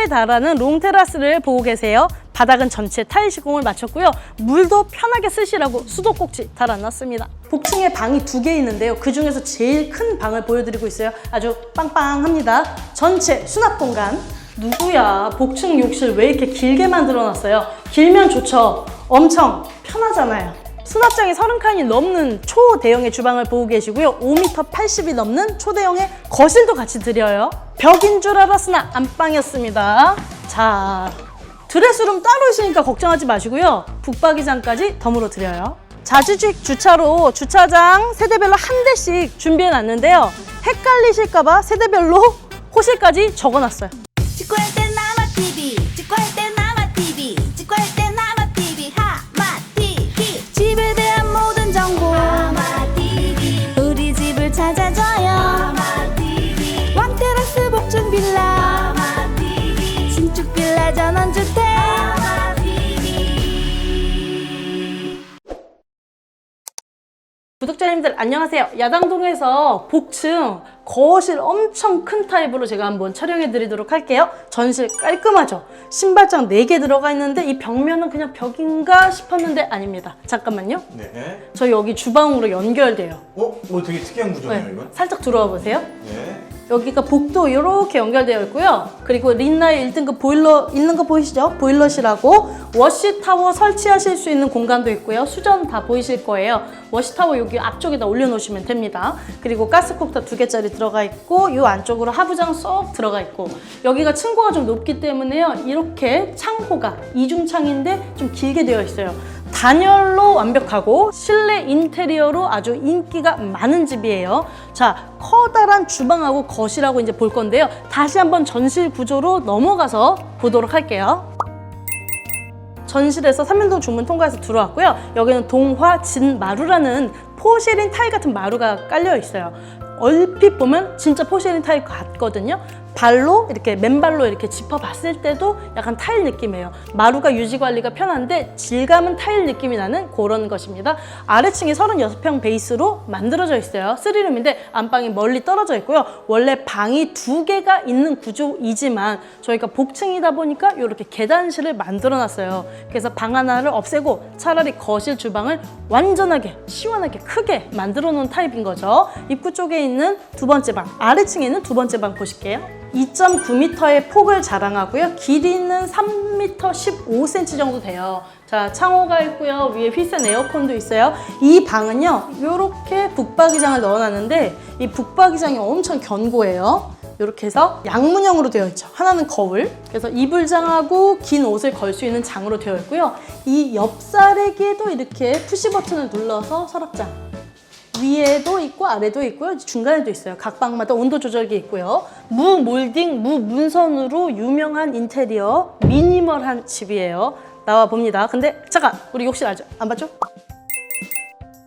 10m에 달하는 롱테라스를 보고 계세요. 바닥은 전체 타일 시공을 마쳤고요. 물도 편하게 쓰시라고 수도꼭지 달아놨습니다. 복층에 방이 두 개 있는데요. 그 중에서 제일 큰 방을 보여드리고 있어요. 아주 빵빵합니다. 전체 수납 공간. 누구야? 복층 욕실 왜 이렇게 길게 만들어놨어요? 길면 좋죠. 엄청 편하잖아요. 수납장이 30칸이 넘는 초대형의 주방을 보고 계시고요. 5m 80이 넘는 초대형의 거실도 같이 드려요. 벽인 줄 알았으나 안방이었습니다. 자, 드레스룸 따로 있으니까 걱정하지 마시고요. 북박이장까지 덤으로 드려요. 자주직 주차로 주차장 세대별로 한 대씩 준비해 놨는데요. 헷갈리실까봐 세대별로 호실까지 적어 놨어요. 구독자님들 안녕하세요. 야당동에서 복층 거실 엄청 큰 타입으로 제가 한번 촬영해 드리도록 할게요. 전실 깔끔하죠? 신발장 4개 들어가 있는데 이 벽면은 그냥 벽인가 싶었는데 아닙니다. 잠깐만요. 네. 저희 여기 주방으로 연결돼요. 어? 뭐 되게 특이한 구조네요, 네, 이건? 살짝 들어와 보세요. 네. 여기가 복도 이렇게 연결되어 있고요. 그리고 린나의 1등급 보일러 있는 거 보이시죠? 보일러실하고 워시 타워 설치하실 수 있는 공간도 있고요. 수전 다 보이실 거예요. 워시 타워 여기 앞쪽에다 올려놓으시면 됩니다. 그리고 가스쿡터 두 개짜리 들어가 있고 이 안쪽으로 하부장 쏙 들어가 있고 여기가 층고가 좀 높기 때문에요. 이렇게 창호가 이중창인데 좀 길게 되어 있어요. 단열로 완벽하고 실내 인테리어로 아주 인기가 많은 집이에요. 자, 커다란 주방하고 거실하고 이제 볼 건데요. 다시 한번 전실 구조로 넘어가서 보도록 할게요. 전실에서 삼면동 중문 통과해서 들어왔고요. 여기는 동화 진마루라는 포시린 타일 같은 마루가 깔려 있어요. 얼핏 보면 진짜 포시린 타일 같거든요. 발로 이렇게 맨발로 이렇게 짚어봤을 때도 약간 타일 느낌이에요. 마루가 유지 관리가 편한데 질감은 타일 느낌이 나는 그런 것입니다. 아래층이 36평 베이스로 만들어져 있어요. 쓰리룸인데 안방이 멀리 떨어져 있고요. 원래 방이 두 개가 있는 구조이지만 저희가 복층이다 보니까 이렇게 계단실을 만들어 놨어요. 그래서 방 하나를 없애고 차라리 거실 주방을 완전하게 시원하게 크게 만들어 놓은 타입인 거죠. 입구 쪽에 있는 두 번째 방, 아래층에 있는 두 번째 방 보실게요. 2.9m의 폭을 자랑하고요. 길이는 3m 15cm 정도 돼요. 자, 창호가 있고요. 위에 휘센 에어컨도 있어요. 이 방은요, 이렇게 북박이장을 넣어놨는데 이 북박이장이 엄청 견고해요. 이렇게 해서 양문형으로 되어 있죠. 하나는 거울. 그래서 이불장하고 긴 옷을 걸 수 있는 장으로 되어 있고요. 이 옆사래기에도 이렇게 푸시 버튼을 눌러서 서랍장. 위에도 있고 아래도 있고요. 중간에도 있어요. 각 방마다 온도 조절기 있고요. 무 몰딩, 무 문선으로 유명한 인테리어 미니멀한 집이에요. 나와 봅니다. 근데 잠깐 우리 욕실 알죠? 안 봤죠?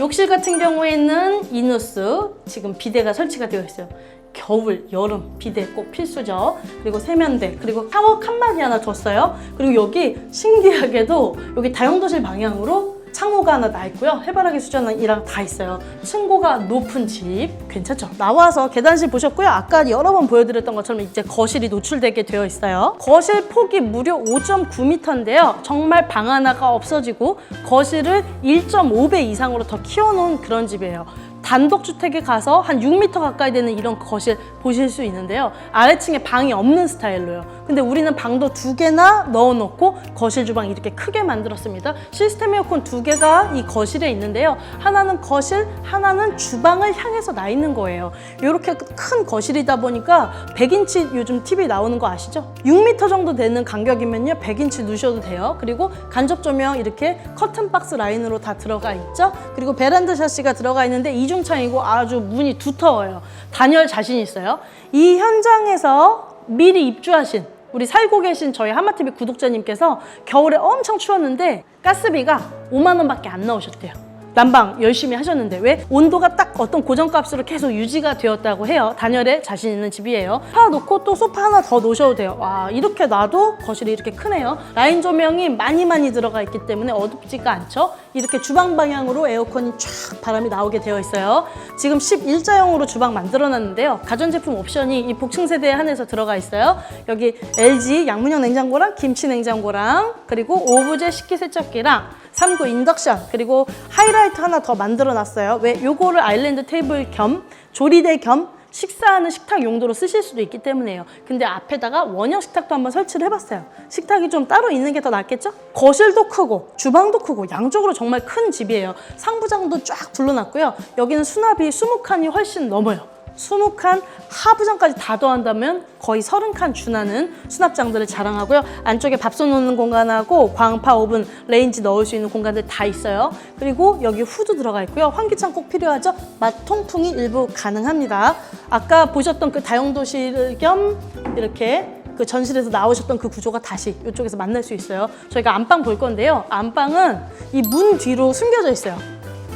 욕실 같은 경우에는 이누스 지금 비데가 설치가 되어 있어요. 겨울, 여름 비데 꼭 필수죠. 그리고 세면대, 그리고 샤워 칸막이 하나 뒀어요. 그리고 여기 신기하게도 여기 다용도실 방향으로 창호가 하나 나 있고요. 해바라기 수전이랑 다 있어요. 층고가 높은 집 괜찮죠? 나와서 계단실 보셨고요. 아까 여러 번 보여드렸던 것처럼 이제 거실이 노출되게 되어 있어요. 거실 폭이 무려 5.9m인데요. 정말 방 하나가 없어지고 거실을 1.5배 이상으로 더 키워놓은 그런 집이에요. 단독주택에 가서 한 6m 가까이 되는 이런 거실 보실 수 있는데요. 아래층에 방이 없는 스타일로요. 근데 우리는 방도 두 개나 넣어놓고 거실 주방 이렇게 크게 만들었습니다. 시스템 에어컨 두 개가 이 거실에 있는데요. 하나는 거실, 하나는 주방을 향해서 나 있는 거예요. 이렇게 큰 거실이다 보니까 100인치 요즘 TV 나오는 거 아시죠? 6m 정도 되는 간격이면요. 100인치 누셔도 돼요. 그리고 간접 조명 이렇게 커튼 박스 라인으로 다 들어가 있죠. 그리고 베란다 샤시가 들어가 있는데 이중 창이고 아주 문이 두터워요. 단열 자신 있어요. 이 현장에서 미리 입주하신 우리 살고 계신 저희 하마TV 구독자님께서 겨울에 엄청 추웠는데 가스비가 5만 원밖에 안 나오셨대요. 난방 열심히 하셨는데 왜 온도가 딱 어떤 고정값으로 계속 유지가 되었다고 해요. 단열에 자신 있는 집이에요. 파 놓고 또 소파 하나 더 놓으셔도 돼요. 와 이렇게 놔도 거실이 이렇게 크네요. 라인 조명이 많이 많이 들어가 있기 때문에 어둡지가 않죠. 이렇게 주방 방향으로 에어컨이 쫙 바람이 나오게 되어 있어요. 지금 11자형으로 주방 만들어놨는데요. 가전제품 옵션이 이 복층 세대에 한해서 들어가 있어요. 여기 LG 양문형 냉장고랑 김치 냉장고랑 그리고 오브제 식기세척기랑 3구 인덕션 그리고 하이라이트 하나 더 만들어 놨어요. 왜 요거를 아일랜드 테이블 겸 조리대 겸 식사하는 식탁 용도로 쓰실 수도 있기 때문에요. 근데 앞에다가 원형 식탁도 한번 설치를 해봤어요. 식탁이 좀 따로 있는 게 더 낫겠죠? 거실도 크고 주방도 크고 양쪽으로 정말 큰 집이에요. 상부장도 쫙 둘러놨고요. 여기는 수납이 20칸이 훨씬 넘어요. 20칸 하부장까지 다 더한다면 거의 30칸 준하는 수납장들을 자랑하고요. 안쪽에 밥솥 놓는 공간하고 광파 오븐, 레인지 넣을 수 있는 공간들 다 있어요. 그리고 여기 후드 들어가 있고요. 환기창 꼭 필요하죠? 맛 통풍이 일부 가능합니다. 아까 보셨던 그 다용도실 겸 이렇게 그 전실에서 나오셨던 그 구조가 다시 이쪽에서 만날 수 있어요. 저희가 안방 볼 건데요. 안방은 이 문 뒤로 숨겨져 있어요.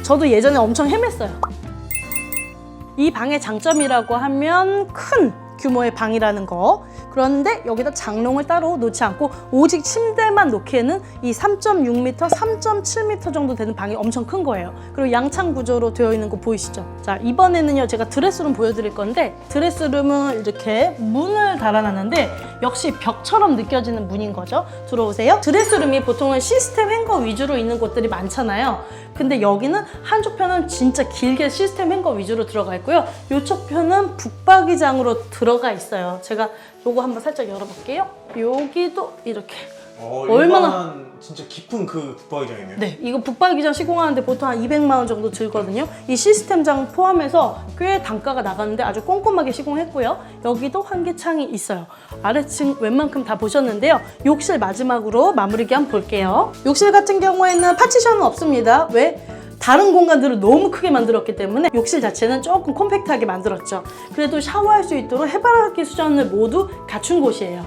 저도 예전에 엄청 헤맸어요. 이 방의 장점이라고 하면 큰 규모의 방이라는 거. 그런데 여기다 장롱을 따로 놓지 않고 오직 침대만 놓기에는 이 3.6m, 3.7m 정도 되는 방이 엄청 큰 거예요. 그리고 양창 구조로 되어 있는 거 보이시죠? 자, 이번에는요, 제가 드레스룸 보여드릴 건데, 드레스룸은 이렇게 문을 달아놨는데, 역시 벽처럼 느껴지는 문인 거죠. 들어오세요. 드레스룸이 보통은 시스템 행거 위주로 있는 곳들이 많잖아요. 근데 여기는 한쪽 편은 진짜 길게 시스템 행거 위주로 들어가 있고요. 이쪽 편은 북박이장으로 들어가 있어요. 제가 요거 한번 살짝 열어볼게요. 여기도 이렇게. 어, 얼마나- 일반 진짜 깊은 그 북박이장이네요. 네, 이거 북박이장 시공하는데 보통 한 200만 원 정도 들거든요. 이 시스템장 포함해서 꽤 단가가 나가는데 아주 꼼꼼하게 시공했고요. 여기도 환기창이 있어요. 아래층 웬만큼 다 보셨는데요. 욕실 마지막으로 마무리기 한번 볼게요. 욕실 같은 경우에는 파티션은 없습니다. 왜? 다른 공간들을 너무 크게 만들었기 때문에 욕실 자체는 조금 콤팩트하게 만들었죠. 그래도 샤워할 수 있도록 해바라기 수전을 모두 갖춘 곳이에요.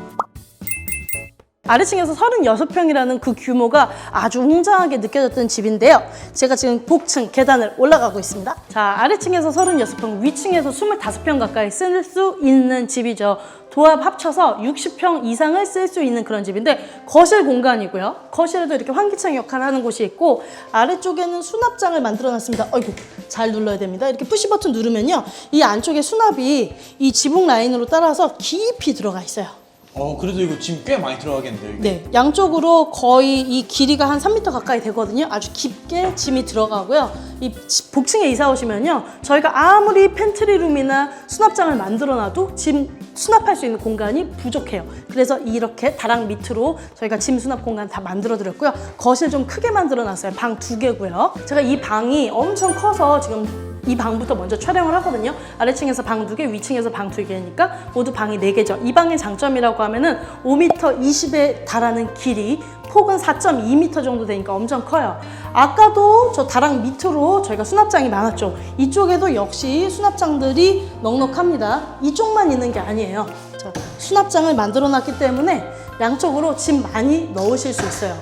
아래층에서 36평이라는 그 규모가 아주 웅장하게 느껴졌던 집인데요. 제가 지금 복층 계단을 올라가고 있습니다. 자, 아래층에서 36평, 위층에서 25평 가까이 쓸 수 있는 집이죠. 도합 합쳐서 60평 이상을 쓸 수 있는 그런 집인데 거실 공간이고요. 거실에도 이렇게 환기창 역할을 하는 곳이 있고 아래쪽에는 수납장을 만들어 놨습니다. 어이구, 잘 눌러야 됩니다. 이렇게 푸시 버튼 누르면요. 이 안쪽에 수납이 이 지붕 라인으로 따라서 깊이 들어가 있어요. 어, 그래도 이거 지금 꽤 많이 들어가겠는데요. 이게? 네, 양쪽으로 거의 이 길이가 한 3m 가까이 되거든요. 아주 깊게 짐이 들어가고요. 이 지- 복층에 이사 오시면요. 저희가 아무리 팬트리룸이나 수납장을 만들어 놔도 짐 수납할 수 있는 공간이 부족해요. 그래서 이렇게 다락 밑으로 저희가 짐 수납 공간 다 만들어 드렸고요. 거실 좀 크게 만들어 놨어요. 방 두 개고요. 제가 이 방이 엄청 커서 지금 이 방부터 먼저 촬영을 하거든요. 아래층에서 방 두 개, 위층에서 방 두 개니까 모두 방이 네 개죠. 이 방의 장점이라고 하면은 5m 20에 달하는 길이 폭은 4.2m 정도 되니까 엄청 커요. 아까도 저 다락 밑으로 저희가 수납장이 많았죠. 이쪽에도 역시 수납장들이 넉넉합니다. 이쪽만 있는 게 아니에요. 자, 수납장을 만들어 놨기 때문에 양쪽으로 짐 많이 넣으실 수 있어요.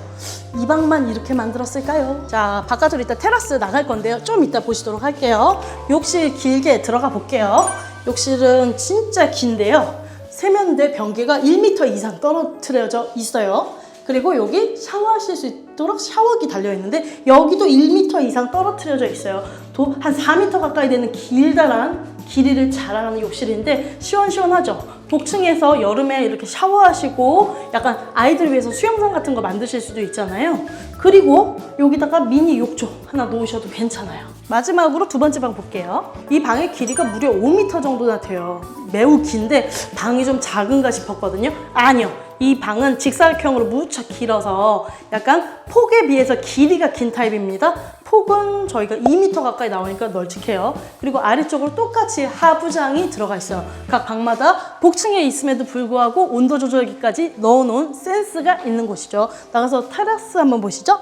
이 방만 이렇게 만들었을까요? 자, 바깥으로 이따 테라스 나갈 건데요. 좀 이따 보시도록 할게요. 욕실 길게 들어가 볼게요. 욕실은 진짜 긴데요. 세면대 변기가 1m 이상 떨어뜨려져 있어요. 그리고 여기 샤워하실 수 있 도록 샤워기 달려 있는데 여기도 1m 이상 떨어뜨려져 있어요. 도, 한 4m 가까이 되는 길다란 길이를 자랑하는 욕실인데 시원시원하죠. 복층에서 여름에 이렇게 샤워하시고 약간 아이들 위해서 수영장 같은 거 만드실 수도 있잖아요. 그리고 여기다가 미니 욕조 하나 놓으셔도 괜찮아요. 마지막으로 두 번째 방 볼게요. 이 방의 길이가 무려 5m 정도나 돼요. 매우 긴데 방이 좀 작은가 싶었거든요. 아니요. 이 방은 직사각형으로 무척 길어서 약간 폭에 비해서 길이가 긴 타입입니다. 폭은 저희가 2m 가까이 나오니까 널찍해요. 그리고 아래쪽으로 똑같이 하부장이 들어가 있어요. 각 방마다 복층에 있음에도 불구하고 온도 조절기까지 넣어놓은 센스가 있는 곳이죠. 나가서 테라스 한번 보시죠.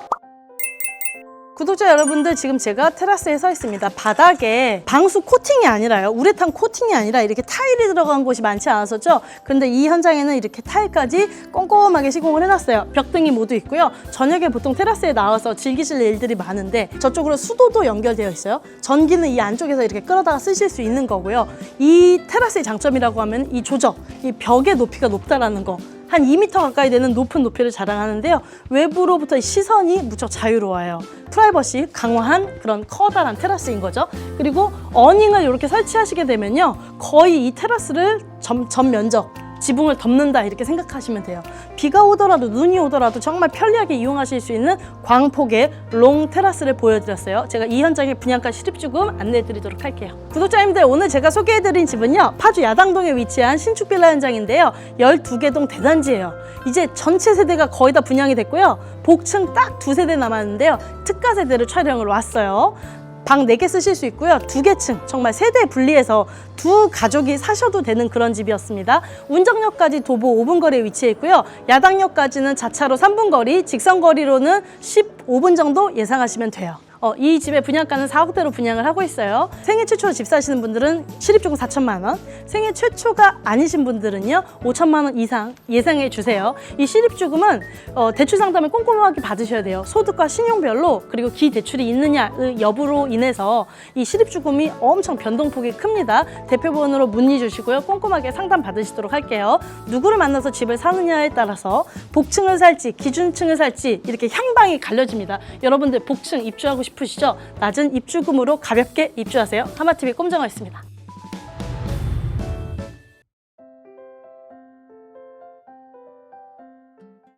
구독자 여러분들 지금 제가 테라스에 서 있습니다. 바닥에 방수 코팅이 아니라요. 우레탄 코팅이 아니라 이렇게 타일이 들어간 곳이 많지 않았었죠. 그런데 이 현장에는 이렇게 타일까지 꼼꼼하게 시공을 해놨어요. 벽등이 모두 있고요. 저녁에 보통 테라스에 나와서 즐기실 일들이 많은데 저쪽으로 수도도 연결되어 있어요. 전기는 이 안쪽에서 이렇게 끌어다가 쓰실 수 있는 거고요. 이 테라스의 장점이라고 하면 이 조적, 이 벽의 높이가 높다라는 거. 한 2m 가까이 되는 높은 높이를 자랑하는데요. 외부로부터 시선이 무척 자유로워요. 프라이버시 강화한 그런 커다란 테라스인 거죠. 그리고 어닝을 이렇게 설치하시게 되면요. 거의 이 테라스를 전, 전 면적 지붕을 덮는다 이렇게 생각하시면 돼요. 비가 오더라도 눈이 오더라도 정말 편리하게 이용하실 수 있는 광폭의 롱 테라스를 보여드렸어요. 제가 이 현장의 분양가 실입주금 안내해드리도록 할게요. 구독자님들 오늘 제가 소개해드린 집은요. 파주 야당동에 위치한 신축 빌라 현장인데요. 12개 동 대단지예요. 이제 전체 세대가 거의 다 분양이 됐고요. 복층 딱 두 세대 남았는데요. 특가 세대를 촬영을 왔어요. 방 4개 쓰실 수 있고요. 두 개 층, 정말 세대 분리해서 두 가족이 사셔도 되는 그런 집이었습니다. 운정역까지 도보 5분 거리에 위치해 있고요. 야당역까지는 자차로 3분 거리, 직선 거리로는 15분 정도 예상하시면 돼요. 어, 이 집의 분양가는 4억대로 분양을 하고 있어요. 생애 최초 집 사시는 분들은 실입주금 4천만 원, 생애 최초가 아니신 분들은요 5천만 원 이상 예상해 주세요. 이 실입주금은 어, 대출 상담을 꼼꼼하게 받으셔야 돼요. 소득과 신용별로 그리고 기 대출이 있느냐의 여부로 인해서 이 실입주금이 엄청 변동폭이 큽니다. 대표번호로 문의 주시고요. 꼼꼼하게 상담 받으시도록 할게요. 누구를 만나서 집을 사느냐에 따라서 복층을 살지 기준층을 살지 이렇게 향방이 갈려집니다. 여러분들 복층 입주하고 싶으시죠? 낮은 입주금으로 가볍게 입주하세요. 하마TV 꼼장어였습니다.